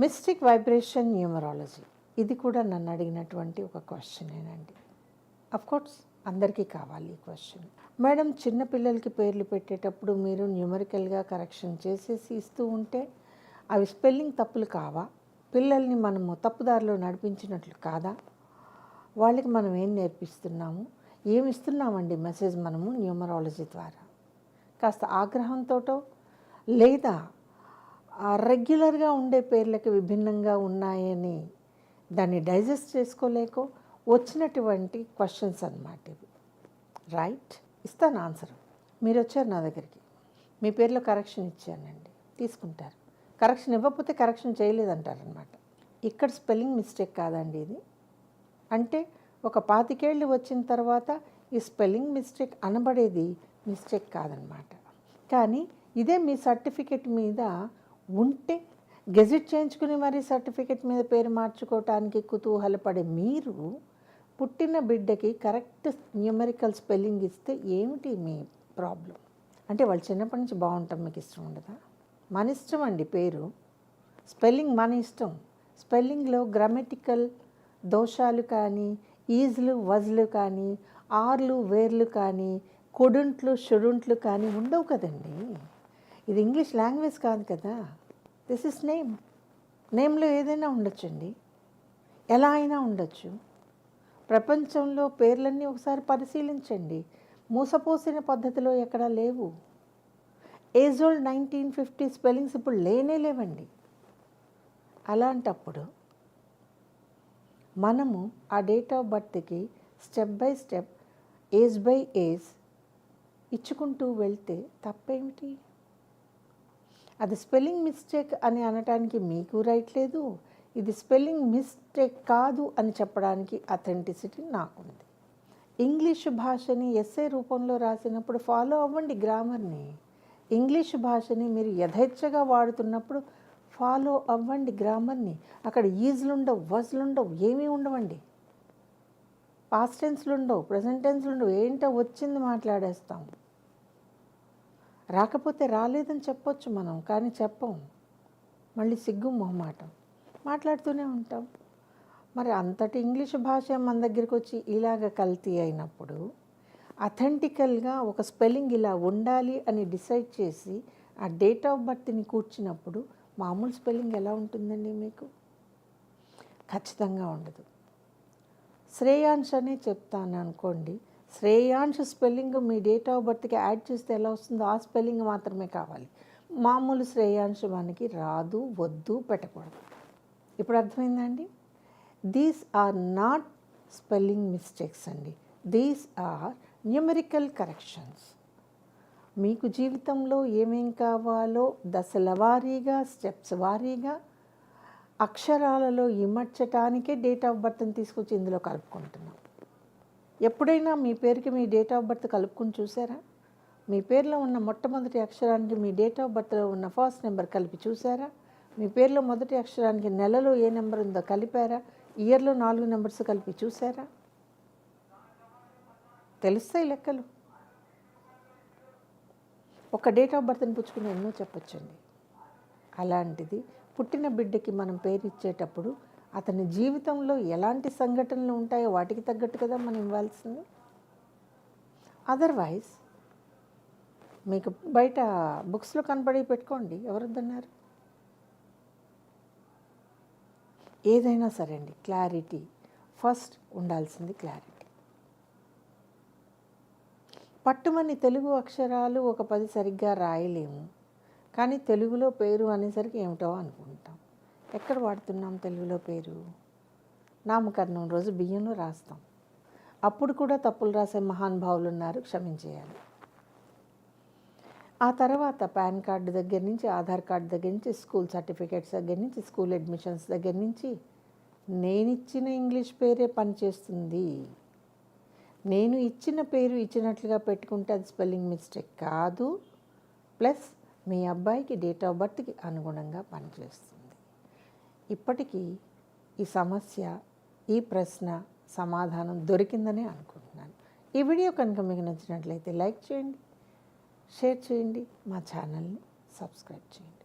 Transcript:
Mystic vibration numerology. ఇది కూడా నన్ను అడిగినటువంటి ఒక క్వశ్చనేనండి. కోర్స్ అందరికీ కావాలి ఈ క్వశ్చన్. మేడం చిన్న పిల్లలకి పేర్లు పెట్టేటప్పుడు మీరు న్యూమరికల్గా కరెక్షన్ చేసేసి ఇస్తూ ఉంటే అవి స్పెల్లింగ్ తప్పులు కావా? పిల్లల్ని మనము తప్పుదారిలో నడిపించినట్లు కాదా? వాళ్ళకి మనం ఏం నేర్పిస్తున్నాము? ఏమి ఇస్తున్నామండి మెసేజ్ మనము న్యూమరాలజీ ద్వారా? కాస్త ఆగ్రహంతోటో లేదా రెగ్యులర్గా ఉండే పేర్లకి విభిన్నంగా ఉన్నాయని దాన్ని డైజెస్ట్ చేసుకోలేకో వచ్చినటువంటి క్వశ్చన్స్ అనమాట ఇవి. రైట్? ఇస్తాను ఆన్సర్. మీరు వచ్చారు నా దగ్గరికి. మీ పేరులో కరెక్షన్ ఇచ్చానండి. తీసుకుంటారు. కరెక్షన్ ఇవ్వకపోతే కరెక్షన్ చేయలేదంటారనమాట ఇక్కడ స్పెల్లింగ్ మిస్టేక్ కాదండి ఇది. అంటే ఒక పాతికేళ్ళు వచ్చిన తర్వాత ఈ స్పెల్లింగ్ మిస్టేక్ అనబడేది మిస్టేక్ కాదనమాట కానీ ఇదే మీ సర్టిఫికెట్ మీద ఉంటే గెజిట్ చేయించుకుని మరీ సర్టిఫికెట్ మీద పేరు మార్చుకోవటానికి కుతూహలపడే మీరు పుట్టిన బిడ్డకి కరెక్ట్ న్యూమెరికల్ స్పెల్లింగ్ ఇస్తే ఏమిటి మీ ప్రాబ్లం? అంటే వాళ్ళు చిన్నప్పటి నుంచి బాగుంటాం మీకు ఇష్టం ఉండదా? మన ఇష్టం అండి పేరు. స్పెల్లింగ్ మన ఇష్టం. స్పెల్లింగ్లో గ్రామటికల్ దోషాలు కానీ ఈజ్లు వజ్లు కానీ ఆర్లు వేర్లు కానీ కొడుంట్లు షుడుంట్లు కానీ ఉండవు కదండి. ఇది ఇంగ్లీష్ లాంగ్వేజ్ కాదు కదా. దిస్ ఇస్ నేమ్ నేమ్లో ఏదైనా ఉండొచ్చండి. ఎలా అయినా ఉండొచ్చు. ప్రపంచంలో పేర్లన్నీ ఒకసారి పరిశీలించండి. మూసపోసిన పద్ధతిలో ఎక్కడా లేవు. Age old nineteen fifty spellings ఇప్పుడు లేనే లేవండి. అలాంటప్పుడు మనము ఆ date of బర్త్కి step by step age by age ఇచ్చుకుంటూ వెళ్తే తప్పేమిటి? అది స్పెల్లింగ్ మిస్టేక్ అని అనటానికి మీకు రైట్ లేదు. ఇది స్పెల్లింగ్ మిస్టేక్ కాదు అని చెప్పడానికి అథెంటిసిటీ నాకుంది. ఇంగ్లీష్ భాషని ఎస్ఏ రూపంలో రాసినప్పుడు ఫాలో అవ్వండి గ్రామర్ని. ఇంగ్లీష్ భాషని మీరు యథేచ్ఛగా వాడుతున్నప్పుడు ఫాలో అవ్వండి గ్రామర్ని. అక్కడ ఈజ్లు ఉండవు వజ్లు ఉండవు ఏమీ ఉండవండి. పాస్ట్ టెన్స్లు ఉండవు ప్రజెంట్ టెన్స్లు ఉండవు. ఏంటో వచ్చింది మాట్లాడేస్తాం. రాకపోతే రాలేదని చెప్పొచ్చు మనం కానీ చెప్పం. మళ్ళీ సిగ్గు మొహమాటం. మాట్లాడుతూనే ఉంటాం. మరి అంతటి ఇంగ్లీష్ భాష మన దగ్గరికి వచ్చి ఇలాగ కల్తీ అయినప్పుడు అథెంటికల్గా ఒక స్పెల్లింగ్ ఇలా ఉండాలి అని డిసైడ్ చేసి ఆ డేట్ ఆఫ్ బర్త్ని కూర్చున్నప్పుడు మామూలు స్పెల్లింగ్ ఎలా ఉంటుందండి మీకు? ఖచ్చితంగా ఉండదు. శ్రేయాంశ్ అనే చెప్తాను అనుకోండి శ్రేయాంశ్ స్పెల్లింగ్ మీ డేట్ ఆఫ్ బర్త్కి యాడ్ చేస్తే ఎలా వస్తుందో ఆ స్పెల్లింగ్ మాత్రమే కావాలి. మామూలు శ్రేయాంశు మనకి రాదు వద్దు పెట్టకూడదు. ఇప్పుడు అర్థమైందండి? These are not spelling mistakes అండి. దీస్ ఆర్ న్యూమెరికల్ కరెక్షన్స్ మీకు జీవితంలో ఏమేం కావాలో దశల వారీగా స్టెప్స్ వారీగా అక్షరాలలో ఇమర్చటానికే డేట్ ఆఫ్ బర్త్ని తీసుకొచ్చి ఇందులో కలుపుకుంటున్నాం. ఎప్పుడైనా మీ పేరుకి మీ డేట్ ఆఫ్ బర్త్ కలుపుకుని చూసారా? మీ పేరులో ఉన్న మొట్టమొదటి అక్షరానికి మీ డేట్ ఆఫ్ బర్త్లో ఉన్న ఫస్ట్ నెంబర్ కలిపి చూసారా? మీ పేరులో మొదటి అక్షరానికి నెలలో ఏ నెంబర్ ఉందో కలిపారా? ఇయర్లో నాలుగు నెంబర్స్ కలిపి చూసారా? తెలుస్తాయి లెక్కలు. ఒక డేట్ ఆఫ్ బర్త్ని పుచ్చుకుని ఎన్నో చెప్పొచ్చండి. అలాంటిది పుట్టిన బిడ్డకి మనం పేరు ఇచ్చేటప్పుడు అతని జీవితంలో ఎలాంటి సంఘటనలు ఉంటాయో వాటికి తగ్గట్టు కదా మనం ఇవ్వాల్సింది. అదర్వైజ్ మీకు బయట బుక్స్లో కనపడి పెట్టుకోండి ఎవరొద్దన్నారు? ఏదైనా సరే అండి క్లారిటీ ఫస్ట్ ఉండాల్సింది క్లారిటీ పట్టుమని తెలుగు అక్షరాలు ఒక పది సరిగ్గా రాయలేము కానీ తెలుగులో పేరు అనేసరికి ఏమిటో అనుకుంటాం. ఎక్కడ వాడుతున్నాం తెలుగులో పేరు? నామకరణం రోజు బియ్యంలో రాస్తాం. అప్పుడు కూడా తప్పులు రాసే మహానుభావులు ఉన్నారు క్షమించేయాలి. ఆ తర్వాత పాన్ కార్డు దగ్గర నుంచి ఆధార్ కార్డు దగ్గర నుంచి స్కూల్ సర్టిఫికేట్స్ దగ్గర నుంచి స్కూల్ అడ్మిషన్స్ దగ్గర నుంచి నేను ఇచ్చిన ఇంగ్లీష్ పేరే పనిచేస్తుంది నేను ఇచ్చిన పేరు ఇచ్చినట్లుగా పెట్టుకుంటే అది స్పెల్లింగ్ మిస్టేక్ కాదు. ప్లస్ మీ అబ్బాయికి డేట్ ఆఫ్ బర్త్కి అనుగుణంగా పనిచేస్తుంది ఇప్పటికీ ఈ సమస్య ఈ ప్రశ్న సమాధానం దొరికిందని అనుకుంటున్నాను. ఈ వీడియో కనుక మీకు నచ్చినట్లయితే లైక్ చేయండి షేర్ చేయండి మా ఛానల్ని సబ్స్క్రైబ్ చేయండి.